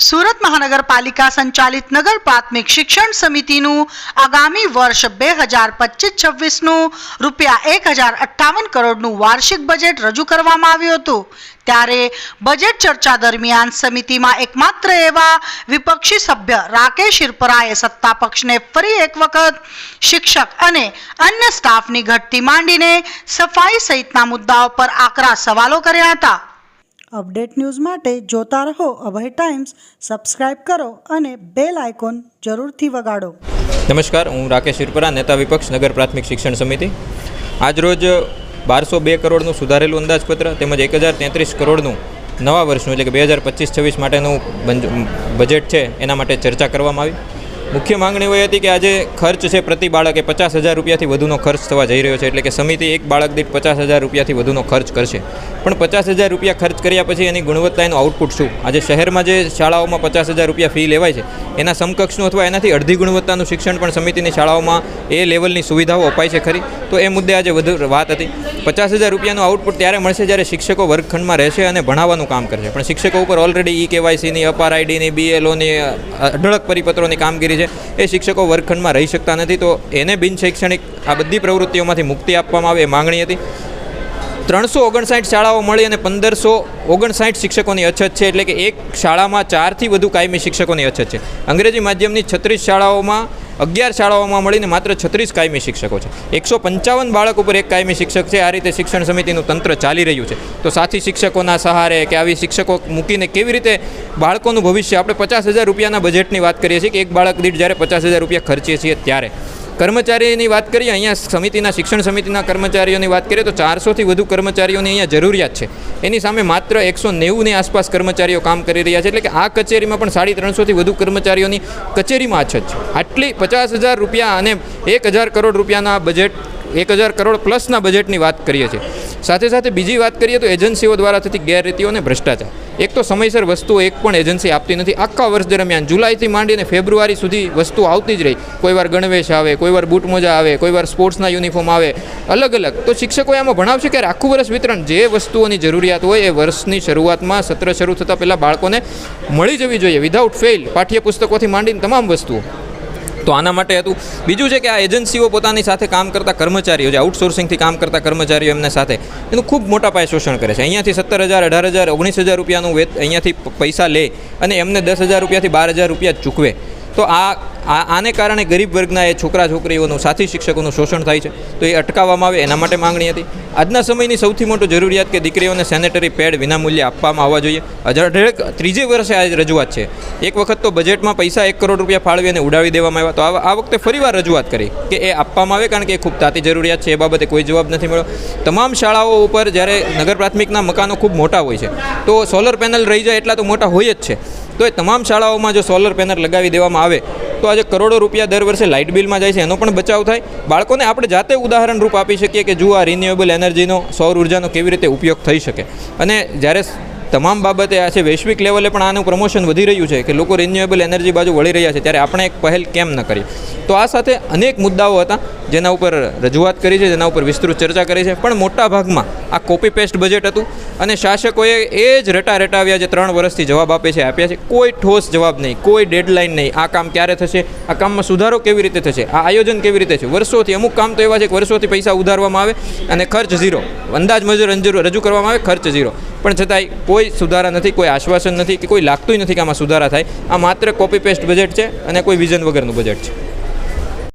સુરત મહાનગરપાલિકા સંચાલિત નગર પ્રાથમિક શિક્ષણ સમિતિનું આગામી વર્ષ બે હજાર પચીસ છવ્વીસનું રૂપિયા એક હજાર અઠ્ઠાવન કરોડનું વાર્ષિક બજેટ રજૂ કરવામાં આવ્યું હતું. ત્યારે બજેટ ચર્ચા દરમિયાન સમિતિમાં એકમાત્ર એવા વિપક્ષી સભ્ય રાકેશ હિરપરાએ સત્તા પક્ષને ફરી એક વખત શિક્ષક અને અન્ય સ્ટાફની ઘટતી માંડીને સફાઈ સહિતના મુદ્દાઓ પર આકરા સવાલો કર્યા હતા. અપડેટ ન્યૂઝ માટે જોતા રહો અભય ટાઈમ્સ, સબસ્ક્રાઇબ કરો અને બેલ આઇકોન જરૂરથી વગાડો. નમસ્કાર, હું રાકેશ શિરપરા, નેતા વિપક્ષ નગર પ્રાથમિક શિક્ષણ સમિતિ. આજરોજ બારસો બે કરોડનું સુધારેલું અંદાજપત્ર તેમજ એક હજાર તેત્રીસ કરોડનું નવા વર્ષનું એટલે કે બે હજાર પચીસ છવ્વીસ માટેનું બંજ- બજેટ છે એના માટે ચર્ચા કરવામાં આવી. મુખ્ય માંગણીઓ એ હતી કે આજે ખર્ચ છે પ્રતિ બાળકે પચાસ હજાર રૂપિયાથી વધુનો ખર્ચ થવા જઈ રહ્યો છે એટલે કે સમિતિ એક બાળક દીઠ પચાસ હજાર રૂપિયાથી વધુનો ખર્ચ કરશે. પણ પચાસ હજાર રૂપિયા ખર્ચ કર્યા પછી એની ગુણવત્તા એનું આઉટપુટ શું? આજે શહેરમાં જે શાળાઓમાં પચાસ હજાર રૂપિયા ફી લેવાય છે, એના સમકક્ષનું અથવા એનાથી અડધી ગુણવત્તાનું શિક્ષણ પણ સમિતિની શાળાઓમાં એ લેવલની સુવિધાઓ અપાય છે ખરી? તો એ મુદ્દે આજે વધુ વાત હતી. પચાસ હજાર રૂપિયાનું આઉટપુટ ત્યારે મળશે જ્યારે શિક્ષકો વર્ગખંડમાં રહેશે અને ભણાવવાનું કામ કરશે. પણ શિક્ષકો ઉપર ઓલરેડી ઈ કેવાયસીની અપાર આઈડીની બીએલઓની અઢળક પરિપત્રોની કામગીરી છે. એ શિક્ષકો વર્ગખંડમાં રહી શકતા નથી, તો એને બિનશૈક્ષણિક આ બધી પ્રવૃત્તિઓમાંથી મુક્તિ આપવામાં આવે એ માંગણી હતી. ત્રણસો ઓગણસાઠ શાળાઓ મળી અને પંદરસો ઓગણસાઠ શિક્ષકોની અછત છે, એટલે કે એક શાળામાં ચારથી વધુ કાયમી શિક્ષકોની અછત છે. અંગ્રેજી માધ્યમની છત્રીસ શાળાઓમાં અગિયાર શાળાઓમાં મળીને માત્ર છત્રીસ કાયમી શિક્ષકો છે. એકસો પંચાવન બાળક ઉપર એક કાયમી શિક્ષક છે. આ રીતે શિક્ષણ સમિતિનું તંત્ર ચાલી રહ્યું છે. તો સાથી શિક્ષકોના સહારે કે આવી શિક્ષકો મૂકીને કેવી રીતે બાળકોનું ભવિષ્ય? આપણે પચાસ હજાર રૂપિયાના બજેટની વાત કરીએ છીએ કે એક બાળક દીઠ જ્યારે પચાસ હજાર રૂપિયા ખર્ચીએ છીએ ત્યારે. કર્મચારીની વાત કરીએ, અહીંયા સમિતિના, શિક્ષણ સમિતિના કર્મચારીઓની વાત કરીએ, તો ચારસોથી વધુ કર્મચારીઓની અહીંયા જરૂરિયાત છે. એની સામે માત્ર એકસો નેવુંની આસપાસ કર્મચારીઓ કામ કરી રહ્યા છે, એટલે કે આ કચેરીમાં પણ સાડી ત્રણસોથી વધુ કર્મચારીઓની કચેરીમાં અછત છે. આટલી પચાસ હજાર રૂપિયા અને એક હજાર કરોડ રૂપિયાના બજેટ એક હજાર કરોડ પ્લસના બજેટની વાત કરીએ છીએ. સાથે સાથે બીજી વાત કરીએ તો એજન્સીઓ દ્વારા થતી ગેરરીતિઓ અને ભ્રષ્ટાચાર. એક તો સમયસર વસ્તુઓ એક પણ એજન્સી આપતી નથી. આખા વર્ષ દરમિયાન જુલાઈથી માંડીને ફેબ્રુઆરી સુધી વસ્તુ આવતી જ રહી. કોઈ વાર ગણવેશ આવે, કોઈ વાર બૂટ મોજા આવે, કોઈ વાર સ્પોર્ટ્સના યુનિફોર્મ આવે, અલગ અલગ. તો શિક્ષકો એમાં ભણાવશે કે આખું વર્ષ વિતરણ જે વસ્તુઓની જરૂરિયાત હોય એ વર્ષની શરૂઆતમાં સત્ર શરૂ થતાં પહેલાં બાળકોને મળી જવી જોઈએ વિધાઉટ ફેલ પાઠ્યપુસ્તકોથી માંડીને તમામ વસ્તુઓ. તો આના માટે હતું. બીજું છે કે આ એજન્સીઓ પોતાની સાથે કામ કરતા કર્મચારીઓ, જે આઉટસોર્સિંગથી કામ કરતા કર્મચારીઓ એમના સાથે, એનું ખૂબ મોટા પાયે શોષણ કરે છે. અહીંયાથી સત્તર હજાર, અઢાર હજાર, ઓગણીસ હજાર રૂપિયાનું વેત અહીંયાથી પૈસા લે અને એમને દસ હજાર રૂપિયાથી બાર હજાર રૂપિયા ચૂકવે. તો આ આને કારણે ગરીબ વર્ગના એ છોકરા છોકરીઓનું, સાથી શિક્ષકોનું શોષણ થાય છે. તો એ અટકાવવામાં આવે, એના માટે માંગણી હતી. આજના સમયની સૌથી મોટું જરૂરિયાત કે દીકરીઓને સેનેટરી પેડ વિનામૂલ્યે આપવામાં આવવા જોઈએ. અઢળક ત્રીજે વર્ષે આ રજૂઆત છે. એક વખત તો બજેટમાં પૈસા એક કરોડ રૂપિયા ફાળવી અને ઉડાવી દેવામાં આવ્યા. તો આ વખતે ફરીવાર રજૂઆત કરી કે એ આપવામાં આવે કારણ કે એ ખૂબ તાતી જરૂરિયાત છે. એ બાબતે કોઈ જવાબ નથી મળ્યો. તમામ શાળાઓ ઉપર જ્યારે નગર પ્રાથમિકના મકાનો ખૂબ મોટા હોય છે. તો સોલર પેનલ રહી જાય એટલા તો મોટા હોય જ છે. તો એ તમામ શાળાઓમાં જો સોલર પેનલ લગાવી દેવામાં આવે, તો આજે કરોડો રૂપિયા દર વર્ષે લાઇટ બિલમાં જાય છે, એનો પણ બચાવ થાય. બાળકોને આપણે જાતે ઉદાહરણ રૂપ આપી શકીએ કે જુઓ આ રિન્યુએબલ એનર્જીનો સૌર ઉર્જાનો કેવી રીતે ઉપયોગ થઈ શકે. અને જ્યારે તમામ બાબતે આ છે, વૈશ્વિક લેવલે પણ આનું પ્રમોશન વધી રહ્યું છે કે લોકો રિન્યુએબલ એનર્જી બાજુ વળી રહ્યા છે, ત્યારે આપણે એક પહેલ કેમ ન કરીએ? તો આ સાથે અનેક મુદ્દાઓ હતા, જેના ઉપર રજૂઆત કરી છે, જેના ઉપર વિસ્તૃત ચર્ચા કરી છે, પણ મોટા ભાગમાં આ કોપી પેસ્ટ બજેટ હતું અને શાસકોએ એ જ રટા રટાવ્યા જે ત્રણ વર્ષથી જવાબ આપે છે, આપ્યા છે. કોઈ ઠોસ જવાબ નહીં, કોઈ ડેડલાઇન નહીં, આ કામ ક્યારે થશે, આ કામમાં સુધારો કેવી રીતે થશે, આ આયોજન કેવી રીતે છે? વર્ષોથી, અમુક કામ તો એવા છે કે વર્ષોથી પૈસા ઉધારવામાં આવે અને ખર્ચ ઝીરો, અંદાજ મજૂર રજૂ કરવામાં આવે, ખર્ચ ઝીરો. પણ છતાંય કોઈ સુધારા નથી, કોઈ આશ્વાસન નથી કે કોઈ લાગતું નથી કે આમાં સુધારા થાય. આ માત્ર કોપી પેસ્ટ બજેટ છે અને કોઈ વિઝન વગરનું બજેટ છે.